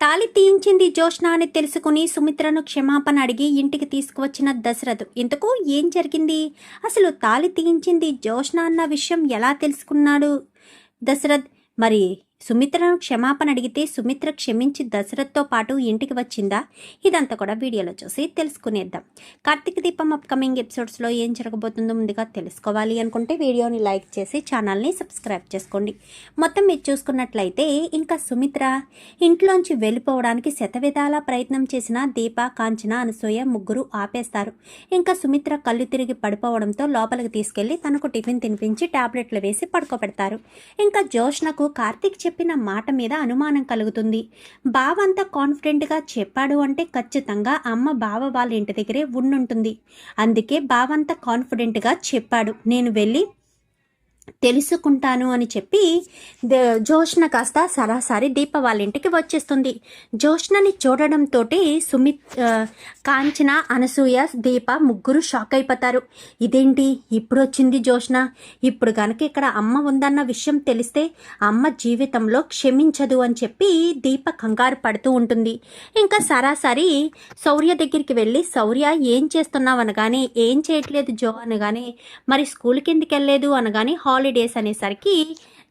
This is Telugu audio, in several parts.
తాలి తీయించింది జోష్న అని తెలుసుకుని సుమిత్రను క్షమాపణ అడిగి ఇంటికి తీసుకువచ్చిన దశరథ్ ఇంతకు ఏం జరిగింది? అసలు తాలి తీయించింది జోష్న అన్న విషయం ఎలా తెలుసుకున్నాడు? దశరథ్ మరి సుమిత్రను క్షమాపణ అడిగితే సుమిత్ర క్షమించి దశరథ్తో పాటు ఇంటికి వచ్చిందా? ఇదంతా కూడా వీడియోలో చూసి తెలుసుకునేద్దాం. కార్తీక దీపం అప్కమింగ్ ఎపిసోడ్స్లో ఏం జరగబోతుందో ముందుగా తెలుసుకోవాలి అనుకుంటే వీడియోని లైక్ చేసి ఛానల్ని సబ్స్క్రైబ్ చేసుకోండి. మొత్తం మీరు చూసుకున్నట్లయితే ఇంకా సుమిత్ర ఇంట్లోంచి వెళ్ళిపోవడానికి శతవిధాల ప్రయత్నం చేసిన దీప కాంచన అనసూయ ముగ్గురు ఆపేస్తారు. ఇంకా సుమిత్ర కళ్ళు తిరిగి పడిపోవడంతో లోపలికి తీసుకెళ్ళి తనకు టిఫిన్ తినిపించి టాబ్లెట్లు వేసి పడుకోబెడతారు. ఇంకా జోష్నకు కార్తీక్ చెప్పిన మాట మీద అనుమానం కలుగుతుంది. బావ అంత కాన్ఫిడెంట్గా చెప్పాడు అంటే ఖచ్చితంగా అమ్మ బావ వాళ్ళ ఇంటి దగ్గరే ఉండుంటుంది. అందుకే బావంత కాన్ఫిడెంట్గా చెప్పాడు. నేను వెళ్ళి తెలుసుకుంటాను అని చెప్పి ద- జోష్న కాస్త సరాసరి దీప వాళ్ళ ఇంటికి వచ్చేస్తుంది. జోష్నని చూడడంతో సుమిత్ కాంచన అనసూయ దీప ముగ్గురు షాక్ అయిపోతారు. ఇదేంటి? ఇప్పుడు వచ్చింది జోష్న. ఇప్పుడు కనుక ఇక్కడ అమ్మ ఉందన్న విషయం తెలిస్తే అమ్మ జీవితంలో క్షమించదు అని చెప్పి దీప కంగారు పడుతూ ఉంటుంది. ఇంకా సరాసరి శౌర్య దగ్గరికి వెళ్ళి శౌర్య ఏం చేస్తున్నావు? అనగానే ఏం చేయట్లేదు జో అనగానే మరి స్కూల్కి ఎందుకు వెళ్ళలేదు అనగానే హాలిడేస్ అనేసరికి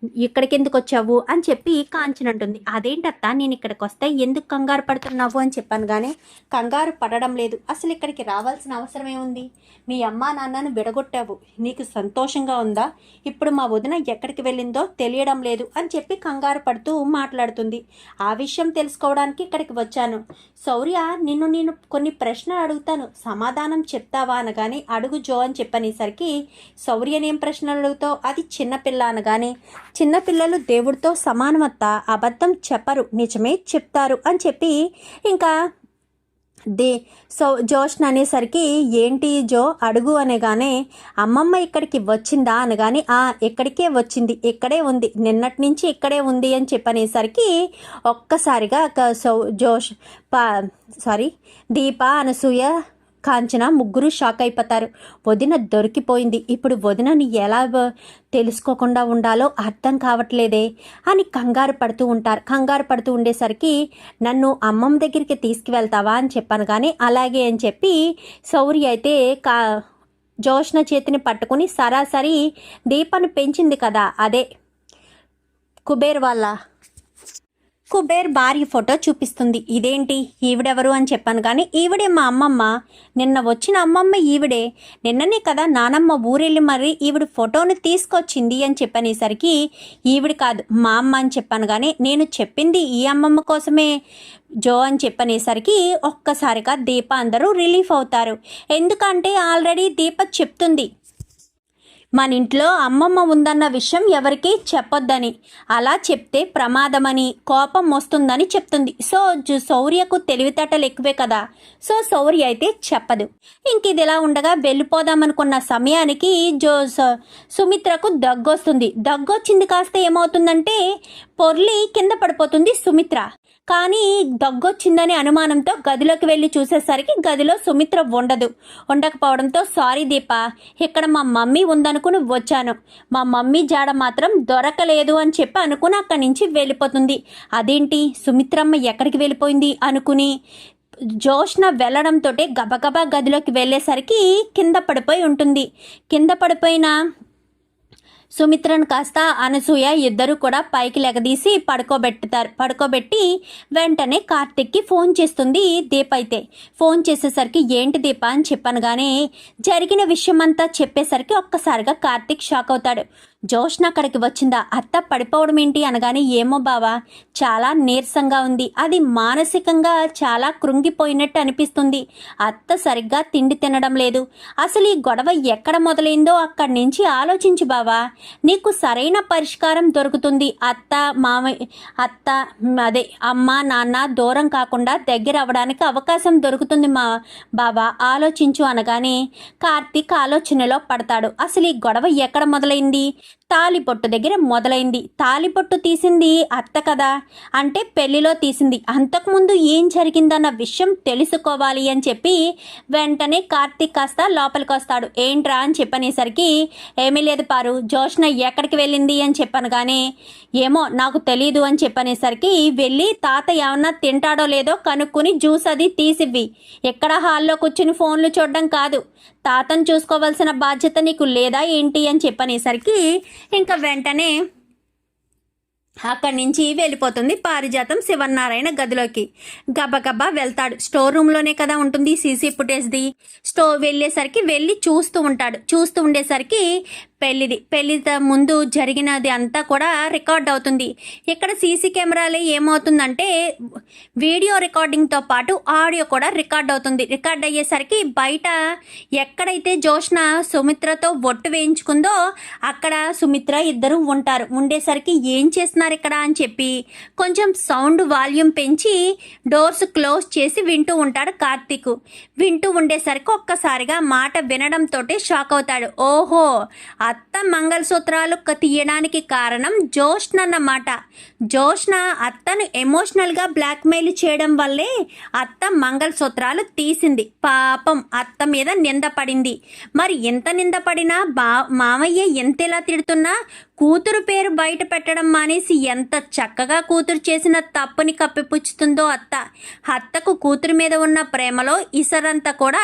ఇక్కడికి ఎందుకు వచ్చావు అని చెప్పి కాంచన అంటుంది అదేంటత్త నేను ఇక్కడికి వస్తే ఎందుకు కంగారు పడుతున్నావు? అని చెప్పాను కానీ కంగారు పడడం లేదు. అసలు ఇక్కడికి రావాల్సిన అవసరం ఏముంది మీ అమ్మా నాన్నను విడగొట్టావు. నీకు సంతోషంగా ఉందా? ఇప్పుడు మా వదిన ఎక్కడికి వెళ్ళిందో తెలియడం లేదు అని చెప్పి కంగారు పడుతూ మాట్లాడుతుంది. ఆ విషయం తెలుసుకోవడానికి ఇక్కడికి వచ్చాను. శౌర్య నిన్ను నేను కొన్ని ప్రశ్నలు అడుగుతాను. సమాధానం చెప్తావా? అనగానే అడుగు జో అని చెప్పనేసరికి శౌర్యనేం ప్రశ్నలు అడుగుతావు? అది చిన్నపిల్ల అనగానే చిన్నపిల్లలు దేవుడితో సమానమత్త అబద్ధం చెప్పరు. నిజమే చెప్తారు అని చెప్పి ఇంకా దే సో జోష్న అనేసరికి ఏంటి జో అడుగు అనగానే అమ్మమ్మ ఇక్కడికి వచ్చిందా? అనగానే ఆ ఇక్కడికే వచ్చింది. ఇక్కడే ఉంది. నిన్నటి నుంచి ఇక్కడే ఉంది అని చెప్పనేసరికి ఒక్కసారిగా సో జోష్ పా సారీ దీప అనసూయ కాంచన ముగ్గురు షాక్ అయిపోతారు. వదిన దొరికిపోయింది. ఇప్పుడు వదినని ఎలా తెలుసుకోకుండా ఉండాలో అర్థం కావట్లేదే అని కంగారు పడుతూ ఉంటారు. కంగారు పడుతూ ఉండేసరికి నన్ను అమ్మమ్మ దగ్గరికి తీసుకువెళ్తావా? అని చెప్పాను. కానీ అలాగే అని చెప్పి శౌర్య అయితే కా జోష్న చేతిని పట్టుకుని సరాసరి దీపను పెంచింది కదా అదే కుబేర్ వాళ్ళ కుబేర్ భార్య ఫోటో చూపిస్తుంది. ఇదేంటి? ఈవిడెవరు అని చెప్పాను కానీ ఈవిడే మా అమ్మమ్మ. నిన్న వచ్చిన అమ్మమ్మ ఈవిడే. నిన్ననే కదా నానమ్మ ఊరెళ్ళి మరి ఈవిడ ఫోటోని తీసుకొచ్చింది అని చెప్పనేసరికి ఈవిడ కాదు మా అమ్మ అని చెప్పాను కానీ నేను చెప్పింది ఈ అమ్మమ్మ కోసమే జో అని చెప్పనేసరికి ఒక్కసారిగా దీప అందరూ రిలీఫ్ అవుతారు. ఎందుకంటే ఆల్రెడీ దీప చెప్తుంది. మన ఇంట్లో అమ్మమ్మ ఉందన్న విషయం ఎవరికీ చెప్పొద్దని. అలా చెప్తే ప్రమాదమని కోపం వస్తుందని చెప్తుంది. సో శౌర్యకు తెలివితేటలు ఎక్కువే కదా. సో శౌర్య అయితే చెప్పదు. ఇంక ఇది ఇలా ఉండగా వెళ్ళిపోదామనుకున్న సమయానికి జో సుమిత్రకు దగ్గొస్తుంది. దగ్గొచ్చింది కాస్త ఏమవుతుందంటే పొర్లి కింద పడిపోతుంది సుమిత్ర. కానీ దగ్గొచ్చిందనే అనుమానంతో గదిలోకి వెళ్ళి చూసేసరికి గదిలో సుమిత్ర ఉండదు. ఉండకపోవడంతో సారీ దీప ఇక్కడ మా మమ్మీ ఉందనుకుని వచ్చాను. మా మమ్మీ జాడ మాత్రం దొరకలేదు అని చెప్పి అనుకుని అక్కడి నుంచి వెళ్ళిపోతుంది. అదేంటి? సుమిత్రమ్మ ఎక్కడికి వెళ్ళిపోయింది? అనుకుని జోష్న వెళ్ళడంతో గబగబా గదిలోకి వెళ్ళేసరికి కింద పడిపోయి ఉంటుంది. కింద పడిపోయిన సుమిత్రను కాస్త అనసూయ ఇద్దరు కూడా పైకి లెగదీసి పడుకోబెట్టుతారు. పడుకోబెట్టి వెంటనే కార్తిక్కి ఫోన్ చేస్తుంది దీప అయితే. ఫోన్ చేసేసరికి ఏంటి దీప? అని చెప్పాను కానీ జరిగిన విషయం అంతా చెప్పేసరికి ఒక్కసారిగా కార్తిక్ షాక్ అవుతాడు. జోష్న అక్కడికి వచ్చిందా? అత్త పడిపోవడం ఏంటి అనగానే ఏమో బావా చాలా నీరసంగా ఉంది. అది మానసికంగా చాలా కృంగిపోయినట్టు అనిపిస్తుంది. అత్త సరిగ్గా తిండి తినడం లేదు. అసలు ఈ గొడవ ఎక్కడ మొదలైందో అక్కడి నుంచి ఆలోచించు బావా. నీకు సరైన పరిష్కారం దొరుకుతుంది. అత్త మామ అత్త అదే అమ్మ నాన్న దూరం కాకుండా దగ్గర అవ్వడానికి అవకాశం దొరుకుతుంది మా బాబా ఆలోచించు అనగానే కార్తీక్ ఆలోచనలో పడతాడు. అసలు ఈ గొడవ ఎక్కడ మొదలైంది? తాలిపొట్టు దగ్గర మొదలైంది. తాలిపొట్టు తీసింది అత్త కదా? అంటే పెళ్ళిలో తీసింది. అంతకుముందు ఏం జరిగిందన్న విషయం తెలుసుకోవాలి అని చెప్పి వెంటనే కార్తీక్ కాస్త లోపలికి వస్తాడు. ఏంట్రా అని చెప్పనేసరికి ఏమీ లేదు పారు జోష్న ఎక్కడికి వెళ్ళింది? అని చెప్పాను కానీ ఏమో నాకు తెలీదు అని చెప్పనేసరికి వెళ్ళి తాత ఏమన్నా తింటాడో లేదో కనుక్కుని జ్యూస్ అది తీసివ్వి. ఎక్కడ హాల్లో కూర్చుని ఫోన్లు చూడడం కాదు. తాతను చూసుకోవాల్సిన బాధ్యత నీకు లేదా ఏంటి? అని చెప్పనేసరికి ఇంకా వెంటనే అక్కడి నుంచి వెళ్ళిపోతుంది పారిజాతం శివనారాయణ గదిలోకి. గబగబా వెళ్తాడు. స్టోర్ రూమ్లోనే కదా ఉంటుంది సీసీ ఫుటేజ్ది. స్టోర్ వెళ్ళేసరికి వెళ్ళి చూస్తూ ఉంటాడు. చూస్తూ ఉండేసరికి పెళ్ళిది పెళ్ళి ముందు జరిగినది అంతా కూడా రికార్డ్ అవుతుంది. ఇక్కడ సీసీ కెమెరాలో ఏమవుతుందంటే వీడియో రికార్డింగ్తో పాటు ఆడియో కూడా రికార్డ్ అవుతుంది. రికార్డ్ అయ్యేసరికి బయట ఎక్కడైతే జోష్న సుమిత్రతో ఒట్టు వేయించుకుందో అక్కడ సుమిత్ర ఇద్దరు ఉంటారు. ఉండేసరికి ఏం చేస్తున్నారు ఇక్కడ అని చెప్పి కొంచెం సౌండ్ వాల్యూమ్ పెంచి డోర్స్ క్లోజ్ చేసి వింటూ ఉంటాడు కార్తీక్. వింటూ ఉండేసరికి ఒక్కసారిగా మాట వినడంతో షాక్ అవుతాడు. ఓహో అత్త మంగళసూత్రాలు తీయడానికి కారణం జోష్న అన్నమాట. జోష్న అత్తను ఎమోషనల్గా బ్లాక్మెయిల్ చేయడం వల్లే అత్త మంగళసూత్రాలు తీసింది. పాపం అత్త మీద నింద పడింది. మరి ఎంత నింద పడినా బా మామయ్య ఎంతెలా తిడుతున్నా కూతురు పేరు బయట పెట్టడం మానేసి ఎంత చక్కగా కూతురు చేసిన తప్పుని కప్పిపుచ్చుతుందో అత్త. అత్తకు కూతురు మీద ఉన్న ప్రేమలో ఇసరంతా కూడా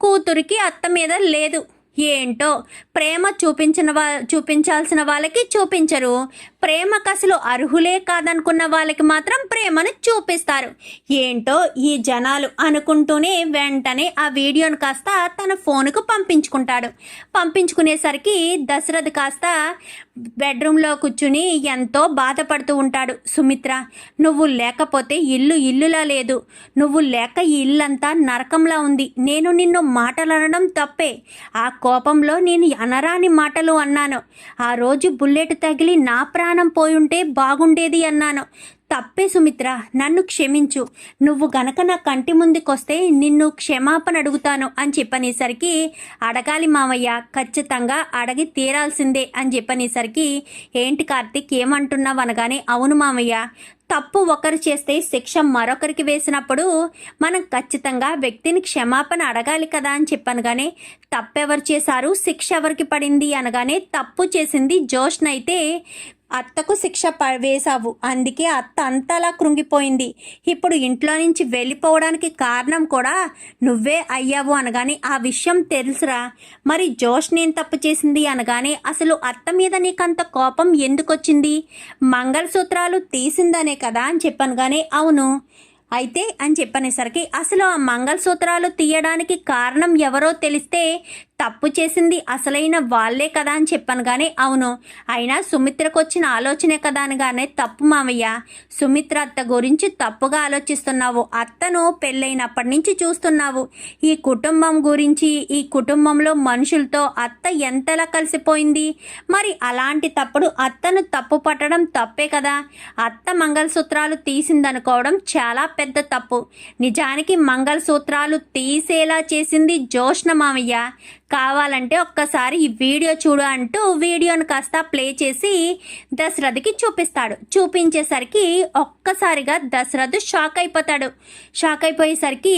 కూతురికి అత్త మీద లేదు. ఏంటో? ప్రేమ చూపించిన వా చూపించాల్సిన వాళ్ళకి చూపించరు. ప్రేమకు అసలు అర్హులే కాదనుకున్న వాళ్ళకి మాత్రం ప్రేమను చూపిస్తారు. ఏంటో? ఈ జనాలు అనుకుంటూనే వెంటనే ఆ వీడియోను కాస్త తన ఫోన్కు పంపించుకుంటాడు. పంపించుకునేసరికి దశరథ్ కాస్త బెడ్రూమ్లో కూర్చుని ఎంతో బాధపడుతూ ఉంటాడు. సుమిత్ర నువ్వు లేకపోతే ఇల్లు ఇల్లులా లేదు. నువ్వు లేక ఈ ఇల్లంతా నరకంలా ఉంది. నేను నిన్ను మాటలు అనడం తప్పే. ఆ కోపంలో నేను అనరాని మాటలు అన్నాను. ఆ రోజు బుల్లెట్ తగిలి నా ప్రాణం పోయుంటే బాగుండేది అన్నాను. తప్పే సుమిత్ర నన్ను క్షమించు. నువ్వు గనక నా కంటి ముందుకొస్తే నిన్ను క్షమాపణ అడుగుతాను అని చెప్పనేసరికి అడగాలి మామయ్య ఖచ్చితంగా అడగి తీరాల్సిందే అని చెప్పనేసరికి ఏంటి కార్తీక్ ఏమంటున్నావు అనగానే అవును మామయ్య తప్పు ఒకరు చేస్తే శిక్ష మరొకరికి వేసినప్పుడు మనం ఖచ్చితంగా వ్యక్తిని క్షమాపణ అడగాలి కదా అని చెప్పాను కానీ తప్పెవరు చేశారు శిక్ష ఎవరికి పడింది అనగానే తప్పు చేసింది జోష్న అయితే అత్తకు శిక్ష ప వేశావు. అందుకే అత్త అంతలా కృంగిపోయింది. ఇప్పుడు ఇంట్లో నుంచి వెళ్ళిపోవడానికి కారణం కూడా నువ్వే అయ్యావు అనగానే ఆ విషయం తెలుసురా. మరి జోష్ నేను తప్పు చేసింది అనగానే అసలు అత్త మీద నీకంత కోపం ఎందుకు వచ్చింది మంగళసూత్రాలు తీసిందనే కదా అని చెప్పాను కానీ అవును. అయితే అని చెప్పనేసరికి అసలు ఆ మంగళసూత్రాలు తీయడానికి కారణం ఎవరో తెలిస్తే తప్పు చేసింది అసలైన వాళ్ళే కదా అని చెప్పాను కానీ అవును. అయినా సుమిత్రకు వచ్చిన ఆలోచనే కదా అనగానే తప్పు మామయ్య సుమిత్ర అత్త గురించి తప్పుగా ఆలోచిస్తున్నావు. అత్తను పెళ్ళైనప్పటి నుంచి చూస్తున్నావు. ఈ కుటుంబం గురించి ఈ కుటుంబంలో మనుషులతో అత్త ఎంతలా కలిసిపోయింది? మరి అలాంటి తప్పుడు అత్తను తప్పు పట్టడం తప్పే కదా. అత్త మంగళసూత్రాలు తీసిందనుకోవడం చాలా పెద్ద తప్పు. నిజానికి మంగళసూత్రాలు తీసేలా చేసింది జోష్ణ మామయ్య కావాలంటే ఒక్కసారి ఈ వీడియో చూడు అంటూ వీడియోను కాస్త ప్లే చేసి దశరథకి చూపిస్తాడు. చూపించేసరికి ఒక్కసారిగా దశరథ్ షాక్ అయిపోతాడు. షాక్ అయిపోయేసరికి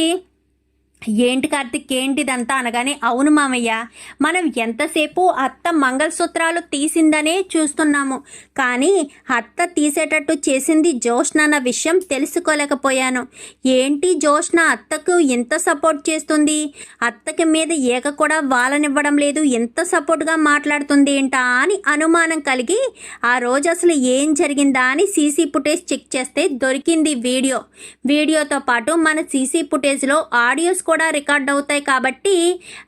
ఏంటి కార్తిక్? ఏంటిదంతా అనగానే అవును మామయ్య. మనం ఎంతసేపు అత్త మంగళసూత్రాలు తీసిందనే చూస్తున్నాము. కానీ అత్త తీసేటట్టు చేసింది జోష్న అన్న విషయం తెలుసుకోలేకపోయాను. ఏంటి జోష్న అత్తకు ఎంత సపోర్ట్ చేస్తుంది? అత్తకి మీద ఏక కూడా వాళ్ళనివ్వడం లేదు. ఎంత సపోర్ట్గా మాట్లాడుతుంది ఏంటా అని అనుమానం కలిగి ఆ రోజు అసలు ఏం జరిగిందా అని సీసీ ఫుటేజ్ చెక్ చేస్తే దొరికింది వీడియో. వీడియోతో పాటు మన సీసీ ఫుటేజ్లో ఆడియోస్ కూడా కూడా రికార్డ్ అవుతాయి కాబట్టి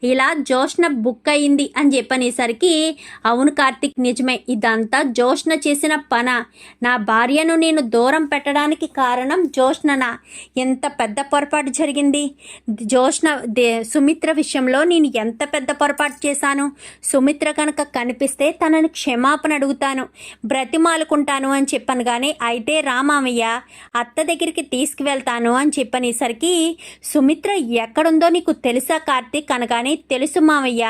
ఇలా జోష్న బుక్ అయింది అని చెప్పనేసరికి అవును కార్తిక్ నిజమే ఇదంతా జోష్న చేసిన పన? నా భార్యను నేను దూరం పెట్టడానికి కారణం జోష్ననా ఎంత పెద్ద పొరపాటు జరిగింది? జోష్న దే సుమిత్ర విషయంలో నేను ఎంత పెద్ద పొరపాటు చేశాను? సుమిత్ర కనుక కనిపిస్తే తనని క్షమాపణ అడుగుతాను బ్రతిమాలుకుంటాను అని చెప్పాను కానీ అయితే రామామయ్య అత్త దగ్గరికి తీసుకువెళ్తాను అని చెప్పనేసరికి సుమిత్ర ఎక్కడుందో నీకు తెలుసా కార్తీక్? అనగానే తెలుసు మావయ్య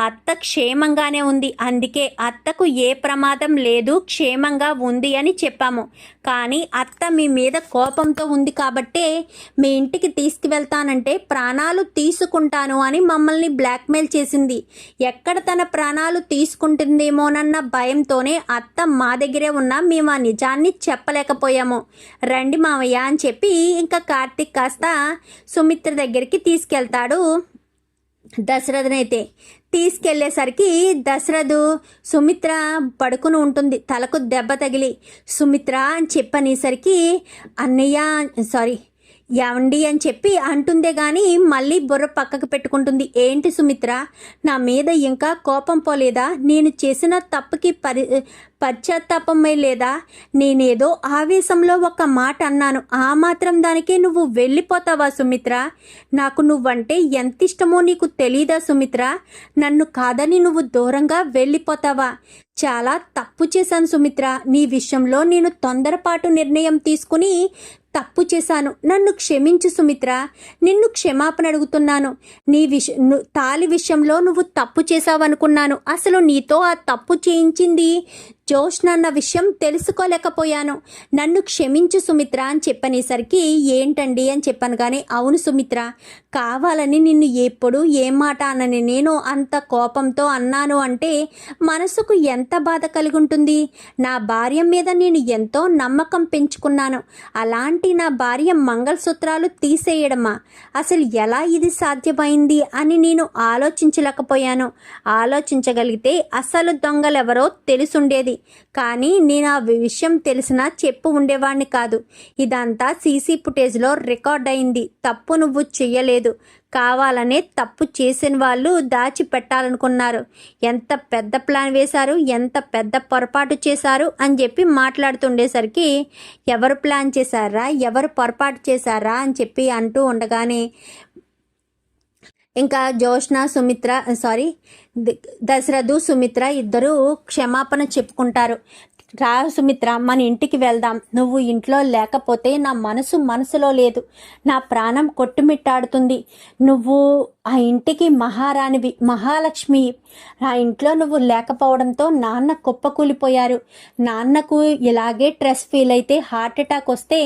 అత్త క్షేమంగానే ఉంది. అందుకే అత్తకు ఏ ప్రమాదం లేదు క్షేమంగా ఉంది అని చెప్పాము. కానీ అత్త మీ మీద కోపంతో ఉంది కాబట్టే మీ ఇంటికి తీసుకువెళ్తానంటే ప్రాణాలు తీసుకుంటాను అని మమ్మల్ని బ్లాక్మెయిల్ చేసింది. ఎక్కడ తన ప్రాణాలు తీసుకుంటుందేమోనన్న భయంతోనే అత్త మా దగ్గరే ఉన్నా మేము ఆ నిజాన్ని చెప్పలేకపోయాము. రండి మామయ్య అని చెప్పి ఇంకా కార్తీక్ కాస్త సుమిత్ర దగ్గరికి తీసుకెళ్తాడు దశరథనైతే తీసుకెళ్ళేసరికి దశరథు సుమిత్ర పడుకుని ఉంటుంది. తలకు దెబ్బ తగిలి. సుమిత్ర అని చెప్పనేసరికి అన్నయ్య సారీ ఏమండి అని చెప్పి అంటుందే కానీ మళ్ళీ బుర్ర పక్కకు పెట్టుకుంటుంది. ఏంటి సుమిత్ర? నా మీద ఇంకా కోపం పోలేదా? నేను చేసిన తప్పుకి పరి పశ్చాత్తాపమే లేదా? నేనేదో ఆవేశంలో ఒక మాట అన్నాను. ఆ మాత్రం దానికే నువ్వు వెళ్ళిపోతావా సుమిత్ర? నాకు నువ్వంటే ఎంత ఇష్టమో నీకు తెలీదా సుమిత్ర? నన్ను కాదని నువ్వు దూరంగా వెళ్ళిపోతావా? చాలా తప్పు చేశాను సుమిత్ర. నీ విషయంలో నేను తొందరపాటు నిర్ణయం తీసుకుని తప్పు చేశాను. నన్ను క్షమించు సుమిత్ర. నిన్ను క్షమాపణ అడుగుతున్నాను. నీ విష ను- తాలి విషయంలో నువ్వు తప్పు చేశావనుకున్నాను. అసలు నీతో ఆ తప్పు చేయించింది జోష్ నన్న విషయం తెలుసుకోలేకపోయాను. నన్ను క్షమించు సుమిత్ర అని చెప్పనేసరికి ఏంటండి? అని చెప్పాను కానీ అవును సుమిత్ర కావాలని నిన్ను ఎప్పుడు ఏ మాట అనని నేను అంత కోపంతో అన్నాను అంటే మనసుకు ఎంత బాధ కలిగి ఉంటుంది నా భార్య మీద నేను ఎంతో నమ్మకం పెంచుకున్నాను. అలాంటి నా భార్య మంగళసూత్రాలు తీసేయడమా? అసలు ఎలా ఇది సాధ్యమైంది? అని నేను ఆలోచించలేకపోయాను. ఆలోచించగలిగితే అసలు దొంగలెవరో తెలుసుండేది. కానీ నేను ఆ విషయం తెలిసినా చెప్పు ఉండేవాడిని కాదు. ఇదంతా సీసీ ఫుటేజ్లో రికార్డ్ అయింది. తప్పు నువ్వు చెయ్యలేదు. కావాలనే తప్పు చేసిన వాళ్ళు దాచిపెట్టాలనుకున్నారు. ఎంత పెద్ద ప్లాన్ వేశారు ఎంత పెద్ద పొరపాటు చేశారు అని చెప్పి మాట్లాడుతుండేసరికి ఎవరు ప్లాన్ చేశారా ఎవరు పొరపాటు చేశారా అని చెప్పి అంటూ ఉండగానే ఇంకా జోష్న సుమిత్ర సారీ ద- దశరథు సుమిత్ర ఇద్దరు క్షమాపణ చెప్పుకుంటారు. రా సుమిత్ర మన ఇంటికి వెళ్దాం. నువ్వు ఇంట్లో లేకపోతే నా మనసు మనసులో లేదు. నా ప్రాణం కొట్టుమిట్టాడుతుంది. నువ్వు ఆ ఇంటికి మహారాణివి మహాలక్ష్మి ఆ ఇంట్లో నువ్వు లేకపోవడంతో నాన్న కుప్పకూలిపోయారు. నాన్నకు ఇలాగే స్ట్రెస్ ఫీల్ అయితే హార్ట్ అటాక్ వస్తే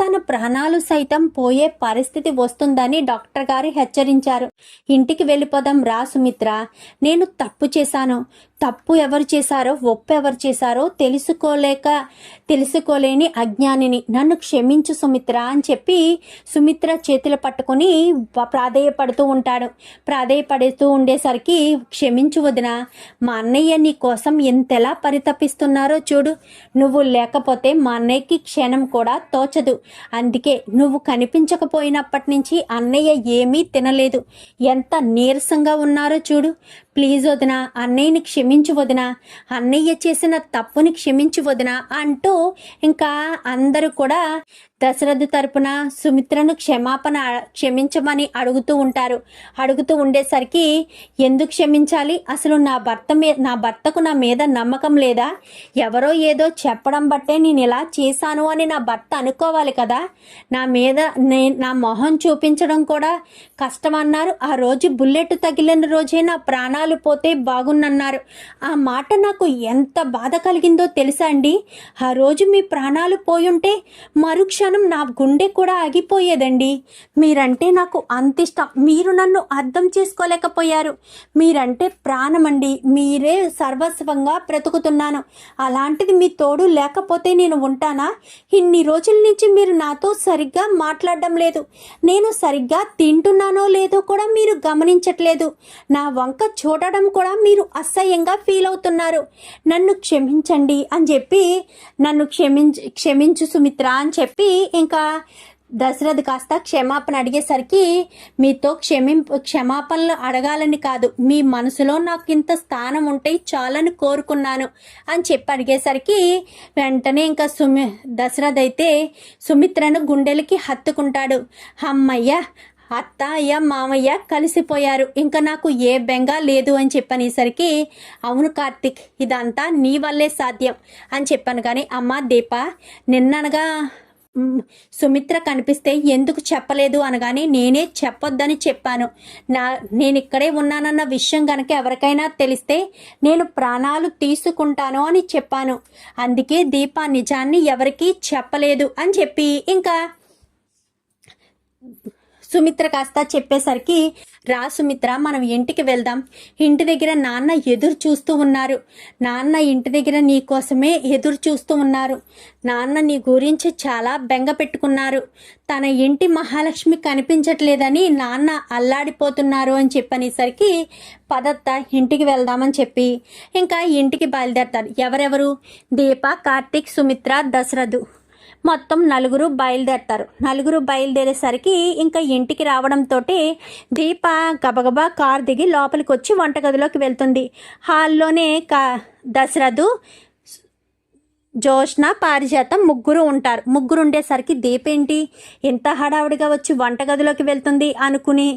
తన ప్రాణాలు సైతం పోయే పరిస్థితి వస్తుందని డాక్టర్ గారు హెచ్చరించారు. ఇంటికి వెళ్ళిపోదాం రా సుమిత్ర నేను తప్పు చేశాను. తప్పు ఎవరు చేశారో ఒప్పు ఎవరు చేశారో తెలుసుకోలేక తెలుసుకోలేని అజ్ఞానిని. నన్ను క్షమించు సుమిత్ర అని చెప్పి సుమిత్ర చేతులు పట్టుకొని ప్రాధేయపడుతూ ఉంటాడు. ఉంటాడు ప్రాధేయపడుతూ ఉండేసరికి క్షమించు వదిన మా అన్నయ్య నీ కోసం ఎంతెలా పరితపిస్తున్నారో చూడు. నువ్వు లేకపోతే మా అన్నయ్యకి క్షణం కూడా తోచదు. అందుకే నువ్వు కనిపించకపోయినప్పటి నుంచి అన్నయ్య ఏమీ తినలేదు. ఎంత నీరసంగా ఉన్నారో చూడు. ప్లీజ్ వదిన అన్నయ్యని క్షమించు వదిన అన్నయ్య చేసిన తప్పుని క్షమించు వదిన అంటూ ఇంకా అందరూ కూడా దశరథు తరపున సుమిత్రను క్షమాపణ క్షమించమని అడుగుతూ ఉంటారు. అడుగుతూ ఉండేసరికి ఎందుకు క్షమించాలి? అసలు నా భర్త మీ నా భర్తకు నా మీద నమ్మకం లేదా? ఎవరో ఏదో చెప్పడం బట్టే నేను ఇలా చేశాను అని నా భర్త అనుకోవాలి కదా? నా మీద నే నా మొహం చూపించడం కూడా కష్టం అన్నారు. ఆ రోజు బుల్లెట్ తగిలిన రోజే నా ప్రాణాలు పోతే బాగున్నన్నారు ఆ మాట నాకు ఎంత బాధ కలిగిందో తెలుసా అండి? ఆ రోజు మీ ప్రాణాలు పోయుంటే మరుక్షణం నా గుండె కూడా ఆగిపోయేదండి. మీరంటే నాకు అంత ఇష్టం మీరు నన్ను అర్థం చేసుకోలేకపోయారు. మీరంటే ప్రాణమండి. మీరే సర్వస్వంగా బ్రతుకుతున్నాను. అలాంటిది మీ తోడు లేకపోతే నేను ఉంటానా? ఇన్ని రోజుల నుంచి మీరు నాతో సరిగ్గా మాట్లాడడం లేదు. నేను సరిగ్గా తింటున్నానో లేదో కూడా మీరు గమనించట్లేదు. నా వంక చూడడం కూడా మీరు అసహ్యంగా ఫీల్ అవుతున్నారు. నన్ను క్షమించండి అని చెప్పి నన్ను క్షమించు క్షమించు సుమిత్ర అని చెప్పి ఇంకా దశరథ్ కాస్త క్షమాపణ అడిగేసరికి మీతో క్షమింపు క్షమాపణలు అడగాలని కాదు. మీ మనసులో నాకు ఇంత స్థానం ఉంటే చాలని కోరుకున్నాను అని చెప్పి అడిగేసరికి వెంటనే ఇంకా సుమి దశరథ్ అయితే సుమిత్రను గుండెలకి హత్తుకుంటాడు. అమ్మయ్య అత్త అయ్య మామయ్య కలిసిపోయారు. ఇంకా నాకు ఏ బెంగ లేదు అని చెప్పనేసరికి అవును కార్తిక్ ఇదంతా నీ వల్లే సాధ్యం అని చెప్పాను. కానీ అమ్మ దీప నిన్ననగా సుమిత్ర కనిపిస్తే ఎందుకు చెప్పలేదు? అనగానే నేనే చెప్పొద్దని చెప్పాను. నా నేను ఇక్కడే ఉన్నానన్న విషయం కనుక ఎవరికైనా తెలిస్తే నేను ప్రాణాలు తీసుకుంటాను అని చెప్పాను. అందుకే దీప నిజాన్ని ఎవరికీ చెప్పలేదు అని చెప్పి ఇంకా సుమిత్ర కాస్త చెప్పేసరికి రా సుమిత్ర మనం ఇంటికి వెళ్దాం. ఇంటి దగ్గర నాన్న ఎదురు చూస్తూ ఉన్నారు. నాన్న ఇంటి దగ్గర నీ కోసమే ఎదురు చూస్తూ ఉన్నారు. నాన్న నీ గురించి చాలా బెంగ పెట్టుకున్నారు. తన ఇంటి మహాలక్ష్మి కనిపించట్లేదని నాన్న అల్లాడిపోతున్నారు అని చెప్పనేసరికి పదత్త ఇంటికి వెళ్దామని చెప్పి. ఇంకా ఇంటికి బయలుదేరతారు. ఎవరెవరు? దీప కార్తీక్ సుమిత్ర దశరథు. మొత్తం నలుగురు బయలుదేరతారు. నలుగురు బయలుదేరేసరికి ఇంకా ఇంటికి రావడంతో దీప గబగబా కార్ దిగి లోపలికి వచ్చి వంటగదిలోకి వెళ్తుంది. హాల్లోనే కా దశరథు జోష్న పారిజాతం ముగ్గురు ఉంటారు. ముగ్గురు ఉండేసరికి దీపేంటి? ఎంత హడావుడిగా వచ్చి వంటగదిలోకి వెళ్తుంది అనుకుని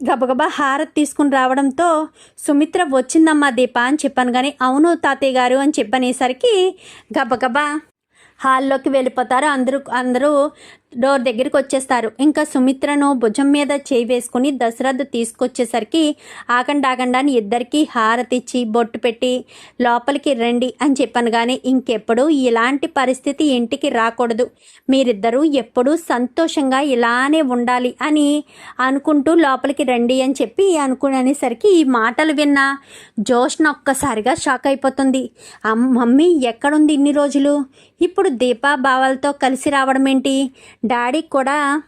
గబగబా హారతి తీసుకుని రావడంతో సుమిత్ర వచ్చిందమ్మా దీప అని చెప్పాను కానీ అవును తాతయ్య గారు అని చెప్పనేసరికి గబగబా హాల్లోకి వెళ్ళిపోతారు. అందరూ అందరూ డోర్ దగ్గరికి వచ్చేస్తారు. ఇంకా సుమిత్రను భుజం మీద చేయి వేసుకుని దశరథ్ తీసుకొచ్చేసరికి ఆగండి అని ఇద్దరికి హారతిచ్చి బొట్టు పెట్టి లోపలికి రండి అని చెప్పాను కానీ ఇంకెప్పుడు ఇలాంటి పరిస్థితి ఇంటికి రాకూడదు. మీరిద్దరూ ఎప్పుడూ సంతోషంగా ఇలానే ఉండాలి అని అనుకుంటూ లోపలికి రండి అని చెప్పి అనుకునేసరికి ఈ మాటలు విన్న జోష్న ఒక్కసారిగా షాక్ అయిపోతుంది. మమ్మీ ఎక్కడుంది ఇన్ని రోజులు? ఇప్పుడు దీపా బావలతో కలిసి రావడం ఏంటి డాడీ కూడా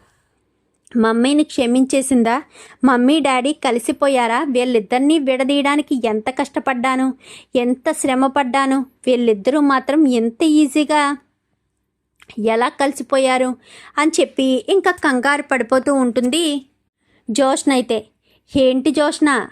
మమ్మీని క్షమించేసిందా? Mummy daddy కలిసిపోయారా? వీళ్ళిద్దరినీ విడదీయడానికి ఎంత కష్టపడ్డాను? ఎంత శ్రమ పడ్డాను వీళ్ళిద్దరూ మాత్రం ఎంత ఈజీగా ఎలా కలిసిపోయారు? అని చెప్పి ఇంకా కంగారు పడిపోతూ ఉంటుంది జోష్నైతే. అయితే ఏంటి జోష్న?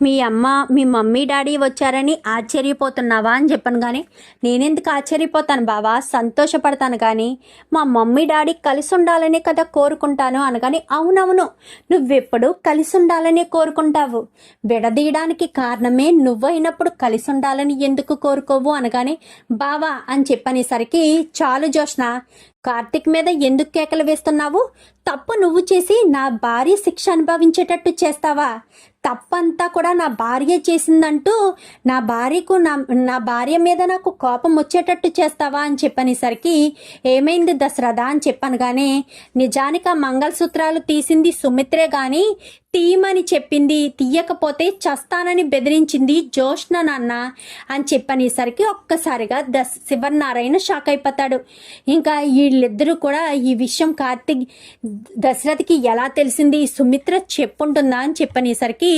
మీ అమ్మ మీ మమ్మీ డాడీ వచ్చారని ఆశ్చర్యపోతున్నావా అని చెప్పాను కానీ నేనెందుకు ఆశ్చర్యపోతాను బావా? సంతోషపడతాను కానీ మా మమ్మీ డాడీ కలిసి ఉండాలనే కదా కోరుకుంటాను అనగాని అవునవును నువ్వెప్పుడు కలిసి ఉండాలనే కోరుకుంటావు. విడదీయడానికి కారణమే నువ్వైనప్పుడు కలిసి ఉండాలని ఎందుకు కోరుకోవు అనగానే బావా అని చెప్పనేసరికి చాలు జోష్న కార్తిక్ మీద ఎందుకు కేకలు వేస్తున్నావు? తప్పు నువ్వు చేసి నా భార్య శిక్ష అనుభవించేటట్టు చేస్తావా? తప్పంతా కూడా నా భార్య చేసిందంటూ నా భార్యకు నా నా భార్య మీద నాకు కోపం వచ్చేటట్టు చేస్తావా అని చెప్పనేసరికి ఏమైంది దశరథ అని చెప్పాను కానీ నిజానికి ఆ మంగళసూత్రాలు తీసింది సుమిత్రే కానీ తీయమని చెప్పింది తీయకపోతే చస్తానని బెదిరించింది జోష్న నాన్న అని చెప్పనేసరికి ఒక్కసారిగా దశ శివనారాయణ షాక్ అయిపోతాడు. ఇంకా వీళ్ళిద్దరూ కూడా ఈ విషయం కార్తీక్ దశరథకి ఎలా తెలిసింది సుమిత్ర చెప్పుంటుందా అని చెప్పనేసరికి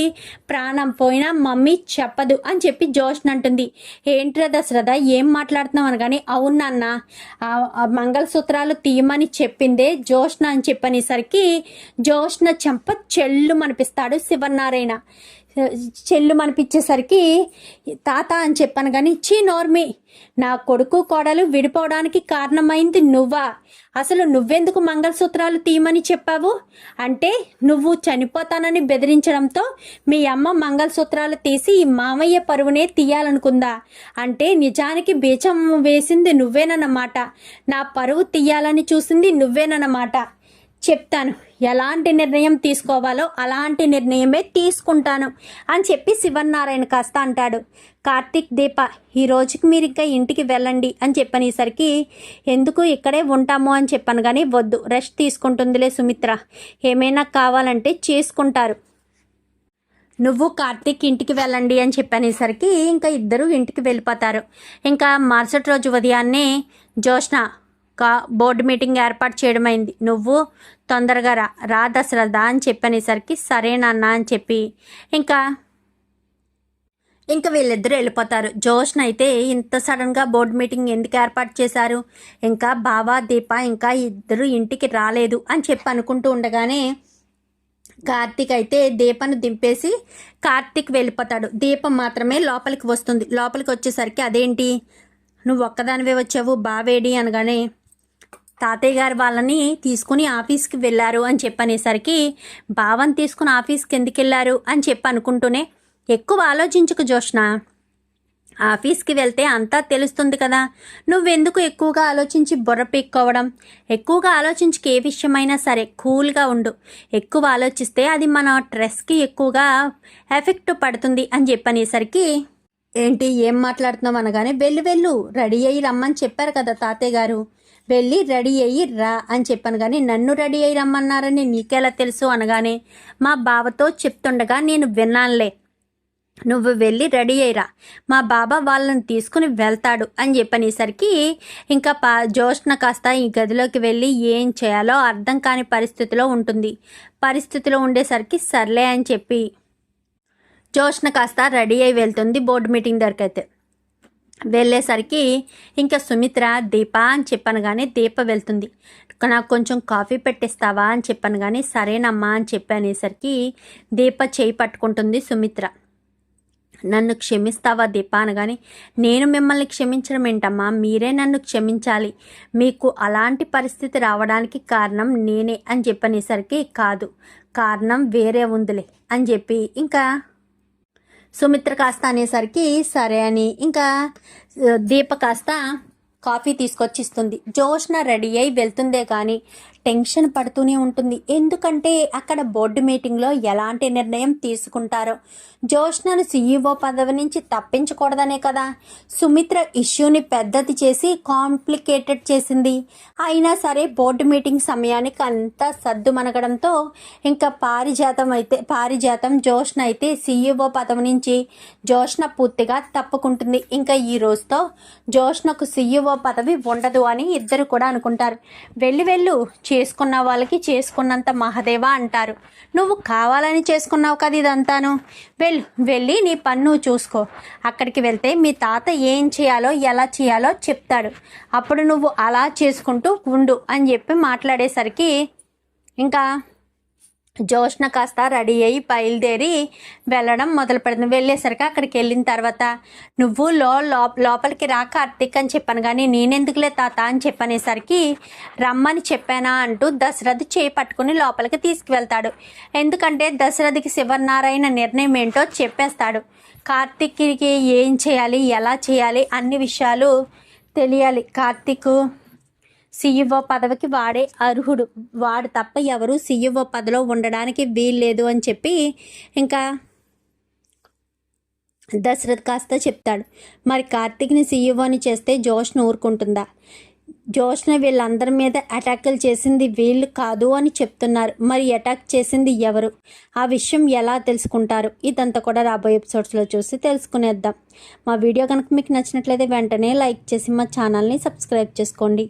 ప్రాణం పోయినా మమ్మీ చెప్పదు అని చెప్పి జోష్న అంటుంది. ఏంట్రా దశరథ ఏం మాట్లాడుతున్నావు అనగానే అవును నాన్న మంగళసూత్రాలు తీయమని చెప్పిందే జోష్న అని చెప్పనేసరికి జోష్న చెంప చెల్లు మనిపిస్తాడు శివనారాయణ చెల్లు మనిపించేసరికి తాత అని చెప్పాను కానీ చీ నోర్మి నా కొడుకు కోడలు విడిపోవడానికి కారణమైంది నువ్వా? అసలు నువ్వెందుకు మంగళసూత్రాలు తీయమని చెప్పావు? అంటే నువ్వు చనిపోతానని బెదిరించడంతో మీ అమ్మ మంగళసూత్రాలు తీసి ఈ మామయ్య పరువునే తీయాలనుకుందా? అంటే నిజానికి బీచం వేసింది నువ్వేనన్నమాట. నా పరువు తీయాలని చూసింది నువ్వేనన్నమాట. చెప్తాను. ఎలాంటి నిర్ణయం తీసుకోవాలో అలాంటి నిర్ణయమే తీసుకుంటాను అని చెప్పి శివనారాయణ కాస్త అంటాడు. కార్తీక్ దీప ఈ రోజుకి మీరు ఇంకా ఇంటికి వెళ్ళండి అని చెప్పనేసరికి ఎందుకు ఇక్కడే ఉంటాము అని చెప్పాను కానీ వద్దు రెస్ట్ తీసుకుంటుందిలే సుమిత్ర. ఏమైనా కావాలంటే చేసుకుంటారు. నువ్వు కార్తీక్ ఇంటికి వెళ్ళండి అని చెప్పనేసరికి ఇంకా ఇద్దరు ఇంటికి వెళ్ళిపోతారు. ఇంకా మరుసటి రోజు ఉదయాన్నే జోష్న కా బోర్డు మీటింగ్ ఏర్పాటు చేయడమైంది. నువ్వు తొందరగా రా. రా దశరథ అని చెప్పనేసరికి సరేనన్నా అని చెప్పి ఇంకా ఇంకా వీళ్ళిద్దరూ వెళ్ళిపోతారు. జోష్న అయితే ఇంత సడన్గా బోర్డు మీటింగ్ ఎందుకు ఏర్పాటు చేశారు? ఇంకా బావా దీప ఇంకా ఇద్దరు ఇంటికి రాలేదు అని చెప్పి అనుకుంటూ ఉండగానే కార్తీక్ అయితే దీపను దింపేసి కార్తీక్ వెళ్ళిపోతాడు. దీపం మాత్రమే లోపలికి వస్తుంది. లోపలికి వచ్చేసరికి అదేంటి? నువ్వు ఒక్కదానివే వచ్చావు బావేడి అనగానే తాతయ్య గారు వాళ్ళని తీసుకుని ఆఫీస్కి వెళ్ళారు అని చెప్పనేసరికి బావని తీసుకుని ఆఫీస్కి ఎందుకు వెళ్ళారు? అని చెప్పి అనుకుంటూనే ఎక్కువ ఆలోచించుకు జోష్ణ ఆఫీస్కి వెళ్తే అంతా తెలుస్తుంది కదా. నువ్వెందుకు ఎక్కువగా ఆలోచించి బుర్ర పీక్కోవడం? ఎక్కువగా ఆలోచించుకు ఏ విషయమైనా సరే కూల్గా ఉండు. ఎక్కువ ఆలోచిస్తే అది మన స్ట్రెస్కి ఎక్కువగా ఎఫెక్ట్ పడుతుంది అని చెప్పనేసరికి ఏంటి ఏం మాట్లాడుతున్నావు? అనగానే వెళ్ళు వెళ్ళు రెడీ అయ్యి రమ్మని చెప్పారు కదా తాతయ్య గారు. వెళ్ళి రెడీ అయ్యి రా అని చెప్పాను. కానీ నన్ను రెడీ అయ్యి రమ్మన్నారని నీకెలా తెలుసు అనగానే మా బావతో చెప్తుండగా నేను విన్నానులే. నువ్వు వెళ్ళి రెడీ అయ్యిరా మా బాబా వాళ్ళని తీసుకుని వెళ్తాడు అని చెప్పనేసరికి ఇంకా పా జోష్న కాస్త ఈ గదిలోకి వెళ్ళి ఏం చేయాలో అర్థం కాని పరిస్థితిలో ఉంటుంది. పరిస్థితిలో ఉండేసరికి సర్లే అని చెప్పి జోష్న కాస్త రెడీ అయి వెళ్తుంది బోర్డు మీటింగ్ దగ్గరికి వెళ్ళేసరికి ఇంకా సుమిత్ర దీప అని చెప్పాను కానీ దీప వెళ్తుంది. నాకు కొంచెం కాఫీ పెట్టేస్తావా అని చెప్పాను కానీ సరేనమ్మా అని చెప్పనేసరికి దీప చేయి పట్టుకుంటుంది సుమిత్ర. నన్ను క్షమిస్తావా దీప అనగానే నేను మిమ్మల్ని క్షమించడం ఏంటమ్మా? మీరే నన్ను క్షమించాలి. మీకు అలాంటి పరిస్థితి రావడానికి కారణం నేనే అని చెప్పనేసరికి కాదు. కారణం వేరే ఉందిలే అని చెప్పి ఇంకా సుమిత్ర కాస్త అనేసరికి సరే అని. ఇంకా దీప కాస్త కాఫీ తీసుకొచ్చి ఇస్తుంది జోష్న రెడీ అయి వెళ్తుందే కానీ టెన్షన్ పడుతూనే ఉంటుంది. ఎందుకంటే అక్కడ బోర్డు మీటింగ్లో ఎలాంటి నిర్ణయం తీసుకుంటారో. జోష్నను సీఈఓ పదవి నుంచి తప్పించకూడదనే కదా. సుమిత్ర ఇష్యూని పెద్దది చేసి కాంప్లికేటెడ్ చేసింది. అయినా సరే బోర్డు మీటింగ్ సమయానికి అంతా సర్దు మనగడంతో ఇంకా పారిజాతం అయితే పారిజాతం జోష్న అయితే సీఈఓ పదవి నుంచి జోష్న పూర్తిగా తప్పుకుంటుంది. ఇంకా ఈ రోజుతో జోష్నకు సీఈఓ పదవి ఉండదు అని ఇద్దరు కూడా అనుకుంటారు. వెళ్ళి వెళ్ళు చేసుకున్న వాళ్ళకి చేసుకున్నంత మహదేవ అంటారు. నువ్వు కావాలని చేసుకున్నావు కదా ఇదంతాను. వెళ్ళు వెళ్ళి నీ పన్ను చూసుకో. అక్కడికి వెళ్తే మీ తాత ఏం చేయాలో ఎలా చేయాలో చెప్తాడు. అప్పుడు నువ్వు అలా చేసుకుంటూ ఉండు అని చెప్పి మాట్లాడేసరికి ఇంకా జోష్న కాస్త రెడీ అయ్యి బయలుదేరి వెళ్ళడం మొదలు పెడుతుంది వెళ్ళేసరికి అక్కడికి వెళ్ళిన తర్వాత నువ్వు లో లోపలికి రా కార్తీక్ అని చెప్పాను కానీ నేనెందుకులే తాత అని చెప్పనేసరికి రమ్మని చెప్పానా అంటూ దశరథ్ చేయి పట్టుకుని లోపలికి తీసుకువెళ్తాడు. ఎందుకంటే దశరథికి శివనారాయణ నిర్ణయం ఏంటో చెప్పేస్తాడు. కార్తీక్కి ఏం చేయాలి ఎలా చేయాలి అన్ని విషయాలు తెలియాలి. కార్తీకు సీఈఓ పదవికి వాడే అర్హుడు. వాడు తప్ప ఎవరు సీఈఓ పదవిలో ఉండడానికి వీల్లేదు అని చెప్పి ఇంకా దశరథ్ కాస్త చెప్తాడు. మరి కార్తీక్ని సీఈఓని చేస్తే జోష్ను ఊరుకుంటుందా? జోష్న వీళ్ళందరి మీద అటాకులు చేసింది వీళ్ళు కాదు అని చెప్తున్నారు. మరి అటాక్ చేసింది ఎవరు? ఆ విషయం ఎలా తెలుసుకుంటారు? ఇదంతా కూడా రాబోయే ఎపిసోడ్స్లో చూసి తెలుసుకునేద్దాం. మా వీడియో కనుక మీకు నచ్చినట్లయితే వెంటనే లైక్ చేసి మా ఛానల్ని సబ్స్క్రైబ్ చేసుకోండి.